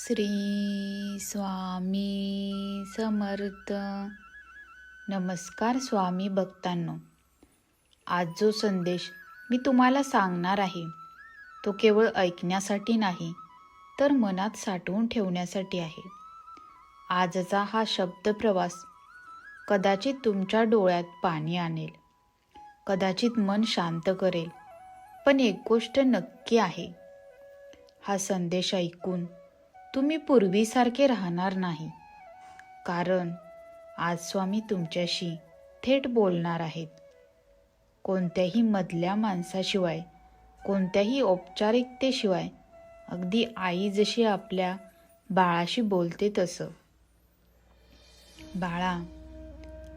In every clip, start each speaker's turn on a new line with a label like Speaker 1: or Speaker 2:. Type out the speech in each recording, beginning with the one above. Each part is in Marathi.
Speaker 1: श्री स्वामी समर्थ. नमस्कार स्वामी भक्तांनो. आज जो संदेश मी तुम्हाला सांगणार आहे तो केवळ ऐकण्यासाठी नाही तर मनात साठवून ठेवण्यासाठी आहे. आजचा हा शब्द प्रवास कदाचित तुमच्या डोळ्यात पाणी आणेल कदाचित मन शांत करेल पण एक गोष्ट नक्की आहे. हा संदेश ऐकून तुम्ही पूर्वीसारखे राहणार नाही. कारण आज स्वामी तुमच्याशी थेट बोलणार आहेत. कोणत्याही मधल्या माणसाशिवाय कोणत्याही औपचारिकतेशिवाय अगदी आई जशी आपल्या बाळाशी बोलते तसं. बाळा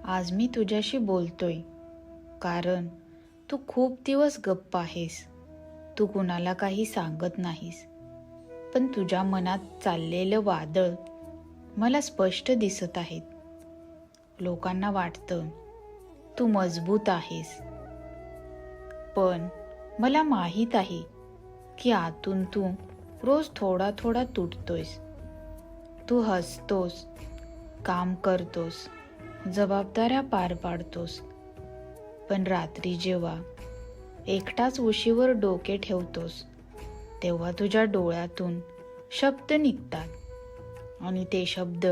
Speaker 1: आज मी तुझ्याशी बोलतोय. कारण तू खूप दिवस गप्प आहेस. तू कुणाला काही सांगत नाहीस. पण तुझ्या मनात चाललेलं वादळ मला स्पष्ट दिसत आहेत. लोकांना वाटतं तू मजबूत आहेस. पण मला माहीत आहे की आतून तू रोज थोडा थोडा तुटतोयस. तू हसतोस काम करतोस जबाबदाऱ्या पार पाडतोस. पण रात्री जेव्हा एकटाच उशीवर डोके ठेवतोस तेव्हा तुझ्या डोळ्यातून शब्द निघतात. आणि ते शब्द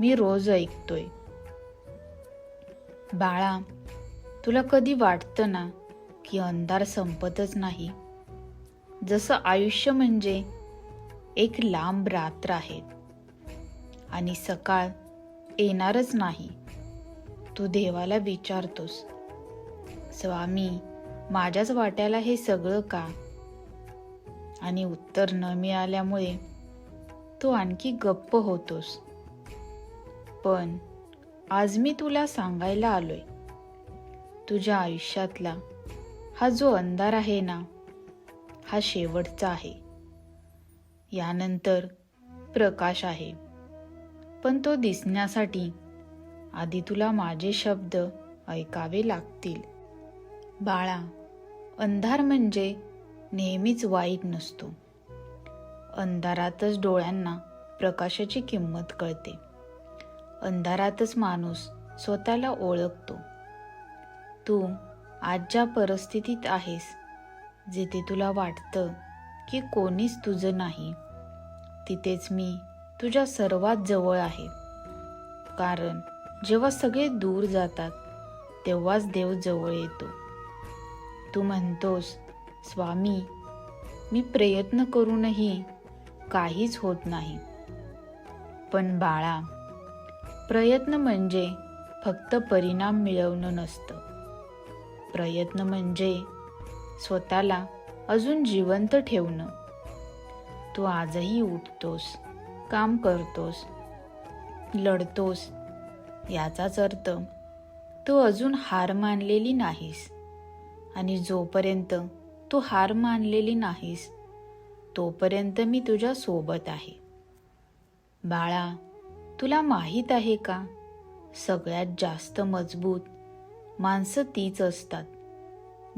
Speaker 1: मी रोज ऐकतोय. बाळा तुला कधी वाटतं ना की अंधार संपतच नाही? जसं आयुष्य म्हणजे एक लांब रात्र आहे. आणि सकाळ येणारच नाही. तू देवाला विचारतोस स्वामी माझ्याच वाट्याला हे सगळं का? आणि उत्तर न मिळाल्यामुळे तो आणखी गप्प होतोस. पण आज मी तुला सांगायला आलोय. तुझ्या आयुष्यातला हा जो अंधार आहे ना हा शेवटचा आहे. यानंतर प्रकाश आहे. पण तो दिसण्यासाठी आधी तुला माझे शब्द ऐकावे लागतील. बाळा अंधार म्हणजे नेहमीच वाईट नसतो. अंधारातच डोळ्यांना प्रकाशाची किंमत कळते. अंधारातच माणूस स्वतःला ओळखतो. तू आज ज्या परिस्थितीत आहेस जिथे तुला वाटतं की कोणीच तुझं नाही तिथेच मी तुझ्या सर्वात जवळ आहे. कारण जेव्हा सगळे दूर जातात तेव्हाच देव जवळ येतो. तू म्हणतोस स्वामी मी प्रयत्न करूनही काहीच होत नाही. पण बाळा प्रयत्न म्हणजे फक्त परिणाम मिळवणं नसतं. प्रयत्न म्हणजे स्वतःला अजून जिवंत ठेवणं. तू आजही उठतोस काम करतोस लढतोस याचाच अर्थ तू अजून हार मानलेली नाहीस. आणि जोपर्यंत तू हार मानलेली नाहीस. तोपर्यंत मी तुझ्या सोबत आहे. बाळा तुला माहीत आहे का? सगळ्यात जास्त मजबूत माणसं तीच असतात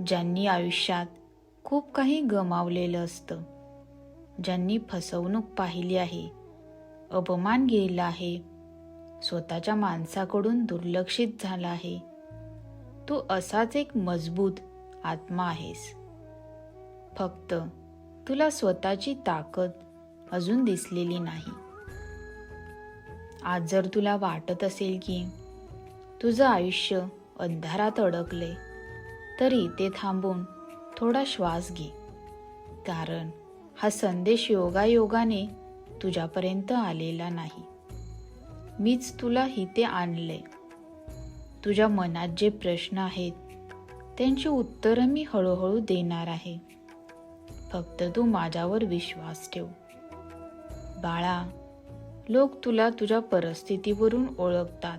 Speaker 1: ज्यांनी आयुष्यात खूप काही गमावलेलं असतं. ज्यांनी फसवणूक पाहिली आहे अपमान गेला आहे स्वतःच्या माणसाकडून दुर्लक्षित झाला आहे. तू असाच एक मजबूत आत्मा आहेस. फक्त तुला स्वतःची ताकद अजून दिसलेली नाही. आज जर तुला वाटत असेल की तुझं आयुष्य अंधारात अडकले तर इथे थांबून थोडा श्वास घे. कारण हा संदेश योगायोगाने तुझ्यापर्यंत आलेला नाही. मीच तुला इथे आणले. तुझ्या मनात जे प्रश्न आहेत त्यांची उत्तरं मी हळूहळू देणार आहे. फक्त तू माझ्यावर विश्वास ठेव. बाळा लोक तुला तुझ्या परिस्थितीवरून ओळखतात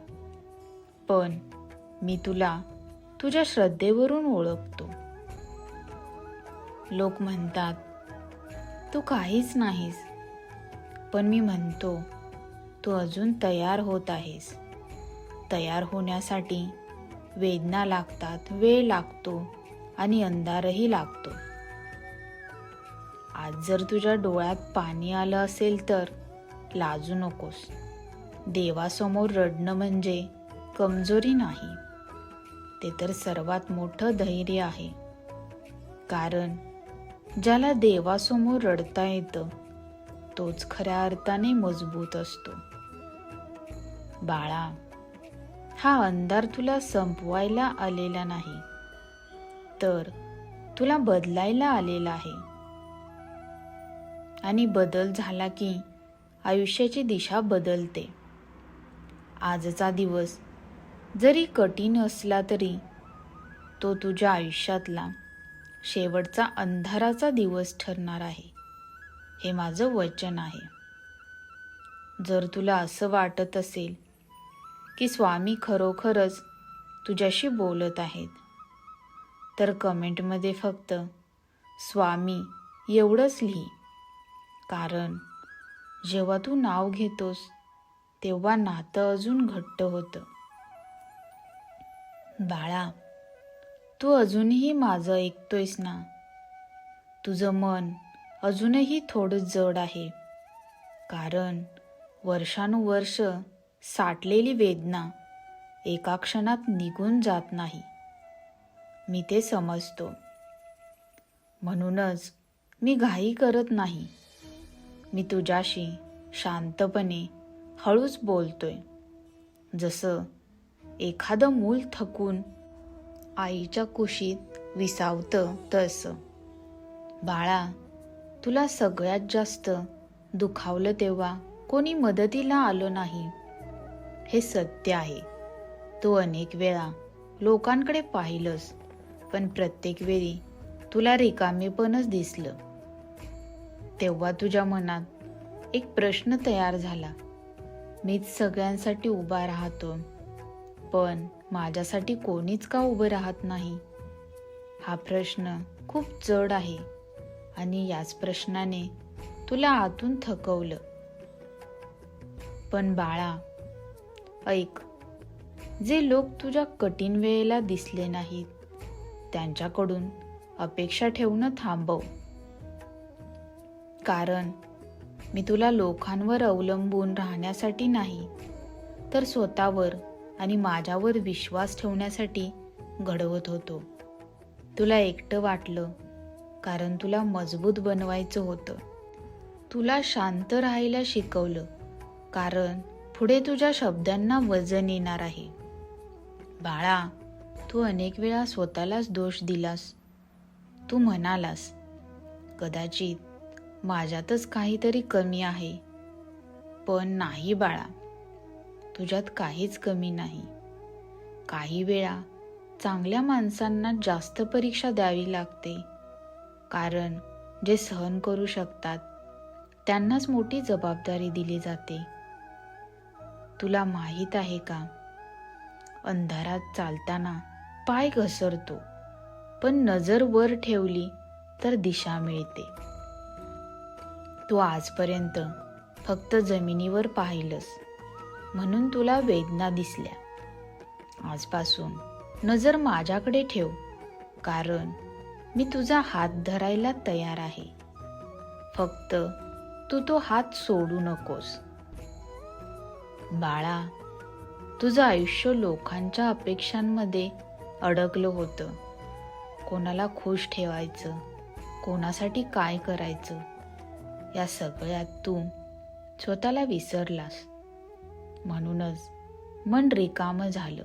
Speaker 1: पण मी तुला तुझ्या श्रद्धेवरून ओळखतो. लोक म्हणतात तू काहीच नाहीस पण मी म्हणतो तू अजून तयार होत आहेस. तयार होण्यासाठी वेदना लागतात वेळ लागतो आणि अंधारही लागतो. आज जर तुझ्या डोळ्यात पाणी आलं असेल तर लाजू नकोस. देवासमोर रडणं म्हणजे कमजोरी नाही. ते तर सर्वात मोठं धैर्य आहे. कारण ज्याला देवासमोर रडता येतं तोच खऱ्या अर्थाने मजबूत असतो. बाळा हा अंधार तुला संपवायला आलेला नाही तर तुला बदलायला आलेला आहे. आणि बदल झाला की आयुष्याची दिशा बदलते. आजचा दिवस जरी कठीण असला तरी तो तुझ्या आयुष्यातला शेवटचा अंधाराचा दिवस ठरणार आहे. हे माझं वचन आहे. जर तुला असं वाटत असेल की स्वामी खरोखरच तुझ्याशी बोलत आहेत तर कमेंटमध्ये फक्त स्वामी एवढंच लिही. कारण जेव्हा तू नाव घेतोस तेव्हा नातं अजून घट्ट होतं. बाळा तू अजूनही माझं ऐकतोयस ना? तुझं मन अजूनही थोडं जड आहे. कारण वर्षानुवर्ष साठलेली वेदना एका क्षणात निघून जात नाही. मी ते समजतो. म्हणूनच मी घाई करत नाही. मी तुझ्याशी शांतपणे हळूच बोलतोय. जसं एखादं मूल थकून आईच्या कुशीत विसावतं तसं. बाळा तुला सगळ्यात जास्त दुखावलं तेव्हा कोणी मदतीला आलं नाही. हे सत्य आहे. तू अनेक वेळा लोकांकडे पाहिलंस पण प्रत्येक वेळी तुला रिकामेपणच दिसलं. तेव्हा तुझ्या मनात एक प्रश्न तयार झाला. मीच सगळ्यांसाठी उभा राहतो पण माझ्यासाठी कोणीच का उभं राहत नाही? हा प्रश्न खूप जड आहे आणि याच प्रश्नाने तुला आतून थकवलं. पण बाळा ऐक. जे लोक तुझ्या कठीण वेळेला दिसले नाहीत त्यांच्याकडून अपेक्षा ठेवणं थांबव. कारण मी तुला लोकांवर अवलंबून राहण्यासाठी नाही तर स्वतःवर आणि माझ्यावर विश्वास ठेवण्यासाठी घडवत होतो. तुला एकटं वाटलं कारण तुला मजबूत बनवायचं होतं. तुला शांत राहायला शिकवलं कारण पुढे तुझ्या शब्दांना वजन येणार आहे. बाळा तू अनेक वेळा स्वतःलाच दोष दिलास. तू म्हणालास कदाचित माझ्यातच काहीतरी कमी आहे. पण नाही बाळा तुझ्यात काहीच कमी नाही. काही वेळा चांगल्या माणसांना जास्त परीक्षा द्यावी लागते. कारण जे सहन करू शकतात त्यांनाच मोठी जबाबदारी दिली जाते. तुला माहीत आहे का? अंधारात चालताना पाय घसरतो पण नजर वर ठेवली तर दिशा मिळते. तू आजपर्यंत फक्त जमिनीवर पाहिलंस म्हणून तुला वेदना दिसल्या. आजपासून नजर माझ्याकडे ठेव कारण मी तुझा हात धरायला तयार आहे. फक्त तू तो हात सोडू नकोस. बाळा तुझं आयुष्य लोकांच्या अपेक्षांमध्ये अडकलं होतं. कोणाला खुश ठेवायचं? कोणासाठी काय करायचं? या सगळ्यात तू स्वतःला विसरलास. म्हणूनच मन रिकामं झालं.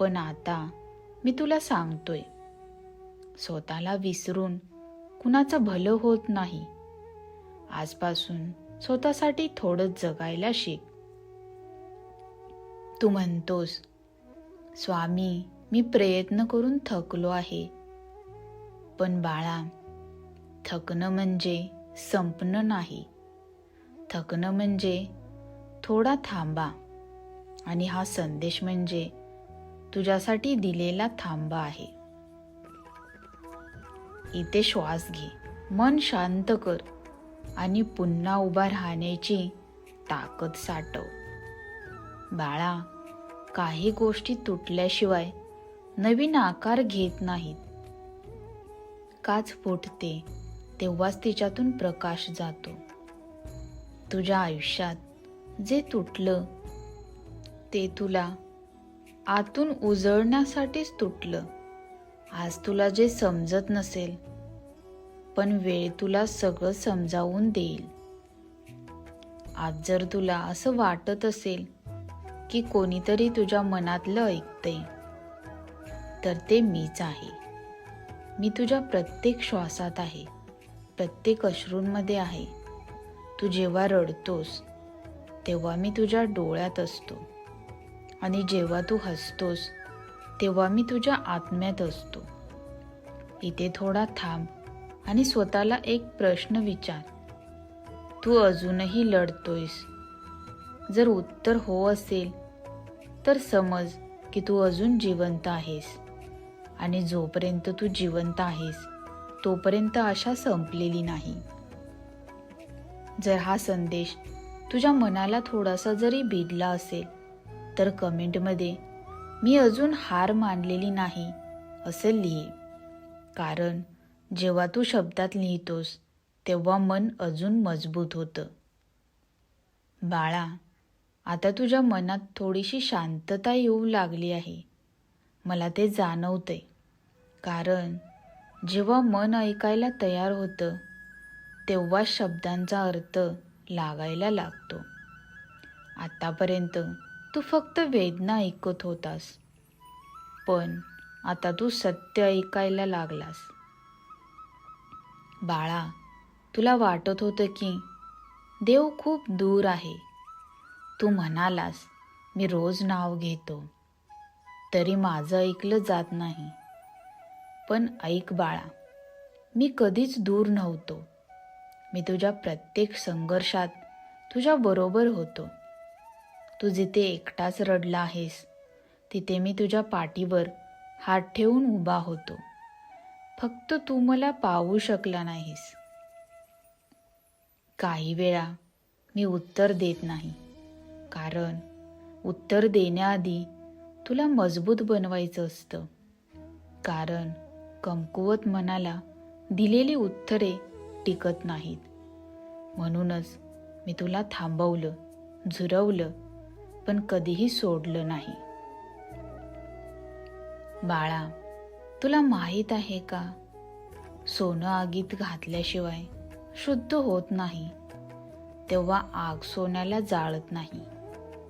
Speaker 1: पण आता मी तुला सांगतोय स्वतःला विसरून कुणाचं भलं होत नाही. आजपासून स्वतःसाठी थोडं जगायला शिक. तू म्हणतोस स्वामी मी प्रयत्न करून थकलो आहे. पण बाळा थकणं म्हणजे संपणं नाही. थकणं म्हणजे थोडा थांबा. आणि हा संदेश म्हणजे तुझ्यासाठी दिलेला थांबा आहे. इथे श्वास घे. मन शांत कर. आणि पुन्हा उभा राहण्याची ताकद साठव. बाळा काही गोष्टी तुटल्याशिवाय नवीन आकार घेत नाहीत. काच फुटते. तेव्हाच तिच्यातून प्रकाश जातो. तुझ्या आयुष्यात जे तुटलं ते तुला आतून उजळण्यासाठीच तुटलं. आज तुला जे समजत नसेल पण वेळ तुला सगळं समजावून देईल. आज जर तुला असं वाटत असेल की कोणीतरी तुझ्या मनातलं ऐकते तर ते मीच आहे. मी तुझ्या प्रत्येक श्वासात आहे. प्रत्येक अश्रूंमध्ये आहे. तू जेव्हा रडतोस तेव्हा मी तुझ्या डोळ्यात असतो. आणि जेव्हा तू हसतोस तेव्हा मी तुझ्या आत्म्यात असतो. इथे थोडा थांब आणि स्वतःला एक प्रश्न विचार. तू अजूनही लढतोयस. जर उत्तर हो असेल तर समज की तू अजून जिवंत आहेस. आणि जोपर्यंत तू जिवंत आहेस तोपर्यंत आशा संपलेली नाही. जर हा संदेश तुझ्या मनाला थोडासा जरी भिडला असेल तर कमेंटमध्ये मी अजून हार मानलेली नाही असं लिही. कारण जेव्हा तू शब्दात लिहितोस तेव्हा मन अजून मजबूत होतं. बाळा आता तुझ्या मनात थोडीशी शांतता येऊ लागली आहे. मला ते जाणवते कारण जेव्हा मन ऐकायला तयार होतं तेव्हा शब्दांचा अर्थ लागायला लागतो. आतापर्यंत तू फक्त वेदना ऐकत होतास पण आता तू सत्य ऐकायला लागलास. बाळा तुला वाटत होतं की देव खूप दूर आहे. तू म्हणालास मी रोज नाव घेतो तरी माझं ऐकलं जात नाही. पण ऐक बाळा मी कधीच दूर नव्हतो. मी तुझ्या प्रत्येक संघर्षात तुझ्या बरोबर होतो. तू जिथे एकटाच रडला आहेस तिथे मी तुझ्या पाठीवर हात ठेवून उभा होतो. फक्त तू मला पाहू शकला नाहीस. काही वेळा मी उत्तर देत नाही कारण उत्तर देण्याआधी तुला मजबूत बनवायचं असतं. कारण कमकुवत मनाला दिलेली उत्तरे टिकत नाहीत. म्हणूनच मी तुला थांबवलं झुरवलं पण कधीही सोडलं नाही. बाळा तुला माहीत आहे का? सोनं आगीत घातल्याशिवाय शुद्ध होत नाही. तेव्हा आग सोन्याला जाळत नाही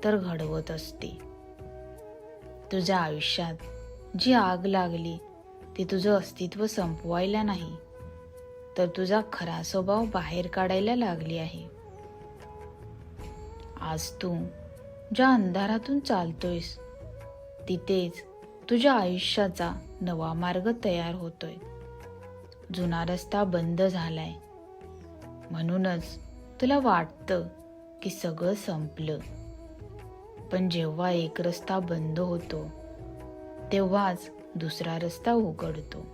Speaker 1: तर घडवत असते. तुझ्या आयुष्यात जी आग लागली ते तुझं अस्तित्व संपवायला नाही. तर तुझा खरा स्वभाव बाहेर काढायला लागली आहे. आज तू ज्या अंधारातून चालतोयस तिथेच तुझ्या आयुष्याचा नवा मार्ग तयार होतोय. जुना रस्ता बंद झालाय. म्हणूनच तुला वाटतं की सगळं संपलं. पण जेव्हा एक रस्ता बंद होतो तेव्हाच दुसरा रस्ता उघडतो.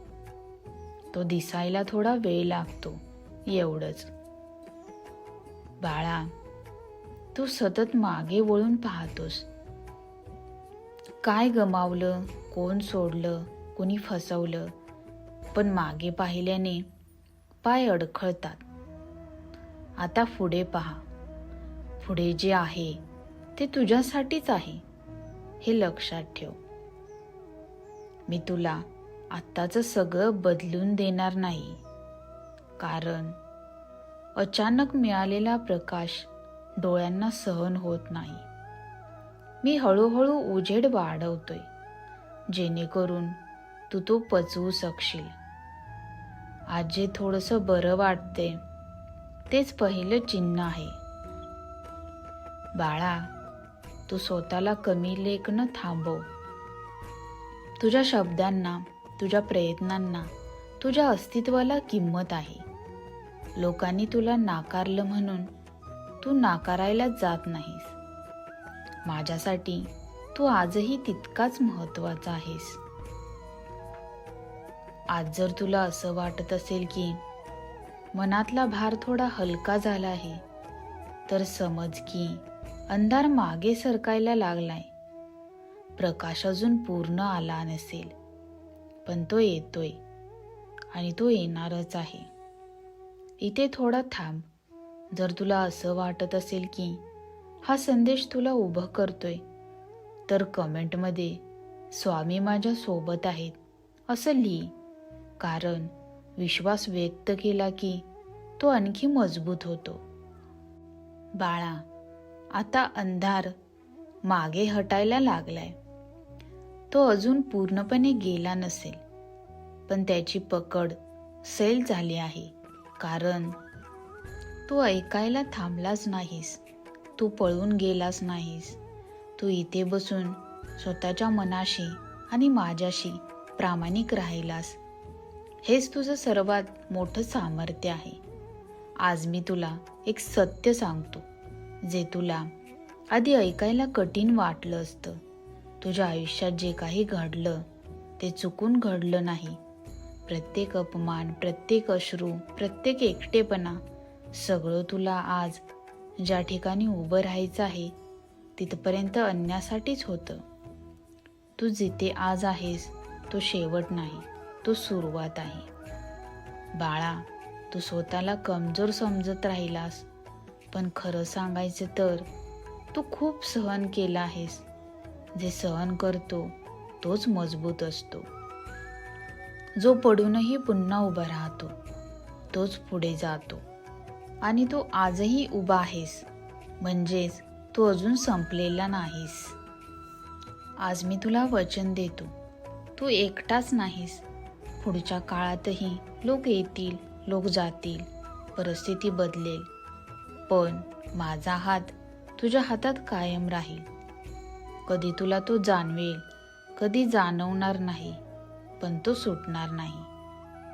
Speaker 1: तो दिसायला थोडा वेळ लागतो एवढंच. बाळा तू सतत मागे वळून पाहतोस. काय गमावलं कोण सोडलं कोणी फसवलं पण मागे पाहिल्याने पाय अडखळतात. आता पुढे पहा. पुढे जे आहे ते तुझ्यासाठीच आहे हे लक्षात ठेव. मी तुला आत्ताचं सगळं बदलून देणार नाही. कारण अचानक मिळालेला प्रकाश डोळ्यांना सहन होत नाही. मी हळूहळू उजेड वाढवतोय जेणेकरून तू तो पचवू शकशील. आज जे थोडंसं बरं वाटते तेच पहिलं चिन्ह आहे. बाळा तू स्वतःला कमी लेखणं थांबव. तुझ्या शब्दांना तुझ्या प्रयत्नांना तुझ्या अस्तित्वाला किंमत आहे. लोकांनी तुला नाकारलं म्हणून तू नाकारायला जात नाहीस. माझ्यासाठी तू आजही तितकाच महत्त्वाचा आहेस. आज जर तुला असं वाटत असेल की मनातला भार थोडा हलका झाला आहे तर समज की अंधार मागे सरकायला लागलाय. प्रकाश अजून पूर्ण आला नसेल पण तो येतोय आणि तो येणारच आहे. इथे थोडा थांब. जर तुला असं वाटत असेल की हा संदेश तुला उभं करतोय तर कमेंटमध्ये स्वामी माझ्या सोबत आहेत असं लिही. कारण विश्वास व्यक्त केला की तो आणखी मजबूत होतो. बाळा आता अंधार मागे हटायला लागलाय. तो अजून पूर्णपणे गेला नसेल. पण त्याची पकड सैल झाली आहे. कारण तू ऐकायला थांबलाच नाहीस. तू पळून गेलास नाहीस. तू इथे बसून स्वतःच्या मनाशी आणि माझ्याशी प्रामाणिक राहिलास. हेच तुझं सर्वात मोठं सामर्थ्य आहे. आज मी तुला एक सत्य सांगतो जे तुला आधी ऐकायला कठीण वाटलं असतं. तुझ्या आयुष्यात जे काही घडलं ते चुकून घडलं नाही. प्रत्येक अपमान प्रत्येक अश्रू प्रत्येक एकटेपणा सगळं तुला आज ज्या ठिकाणी उभं राहायचं आहे तिथपर्यंत आणण्यासाठीच होतं. तू जिथे आज आहेस तो शेवट नाही तो सुरुवात आहे. बाळा तू स्वतःला कमजोर समजत राहिलास पण खरं सांगायचं तर तू खूप सहन केलं आहेस. जे सहन करतो तोच मजबूत असतो. जो पडूनही पुन्हा उभा राहतो तोच पुढे जातो. आणि तू आजही उभा आहेस म्हणजेच तू अजून संपलेला नाहीस. आज मी तुला वचन देतो तू एकटाच नाहीस. पुढच्या काळातही लोक येतील लोक जातील परिस्थिती बदलेल. पण माझा हात तुझ्या हातात कायम राहील. कधी तुला तो जाणवेल कधी जाणवणार नाही पण तो सुटणार नाही.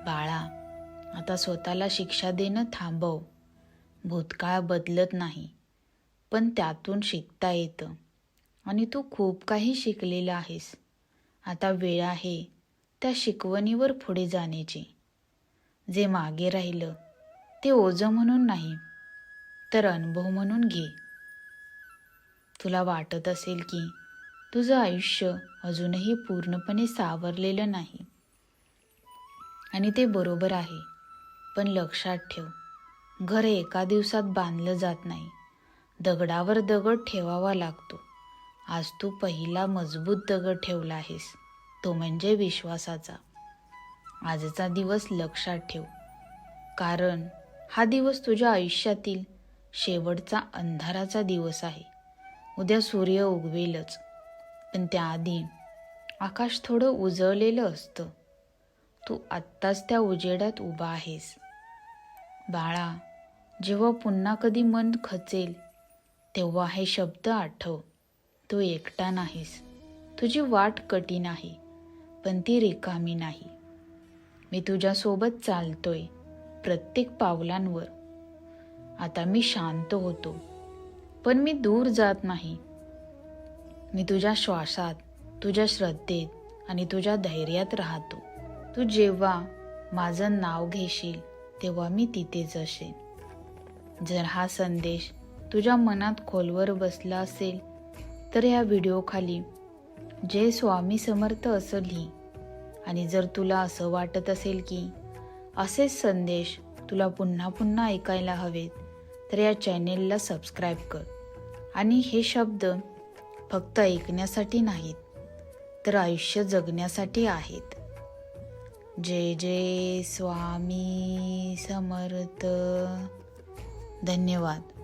Speaker 1: बाळा आता स्वतःला शिक्षा देणं थांबव. भूतकाळ बदलत नाही पण त्यातून शिकता येतं. आणि तू खूप काही शिकलेला आहेस. आता वेळ आहे त्या शिकवणीवर पुढे जाण्याची. जे मागे राहिलं ते ओझं म्हणून नाही तर अनुभव म्हणून घे. तुला वाटत असेल की तुझं आयुष्य अजूनही पूर्णपणे सावरलेलं नाही. आणि ते बरोबर आहे पण लक्षात ठेव घर एका दिवसात बांधलं जात नाही. दगडावर दगड ठेवावा लागतो. आज तू पहिला मजबूत दगड ठेवला आहेस तो म्हणजे विश्वासाचा. आजचा दिवस लक्षात ठेव कारण हा दिवस तुझ्या आयुष्यातील शेवटचा अंधाराचा दिवस आहे. उद्या सूर्य उगवेलच पण त्याआधी आकाश थोडं उजळलेलं असतं. तू आत्ताच त्या उजेडात उभा आहेस. बाळा जेव्हा पुन्हा कधी मन खचेल तेव्हा हे शब्द आठव. तू एकटा नाहीस. तुझी वाट कठीण आहे पण ती रिकामी नाही. मी तुझ्यासोबत चालतोय प्रत्येक पावलांवर. आता मी शांत होतो पण मी दूर जात नाही. मी तुझ्या श्वासात तुझ्या श्रद्धेत आणि तुझ्या धैर्यात राहतो. तू जेव्हा माझं नाव घेशील तेव्हा मी तिथेच असेल जर हा संदेश तुझ्या मनात खोलवर बसला असेल तर या व्हिडिओखाली जय स्वामी समर्थ असं लिही. आणि जर तुला असं वाटत असेल की असेच संदेश तुला पुन्हा पुन्हा ऐकायला हवेत तर या चॅनेलला सबस्क्राईब कर. आणि हे शब्द फक्त ऐकण्यासाठी नाहीत तर आयुष्य जगण्यासाठी आहेत. जय जय स्वामी समर्थ. धन्यवाद.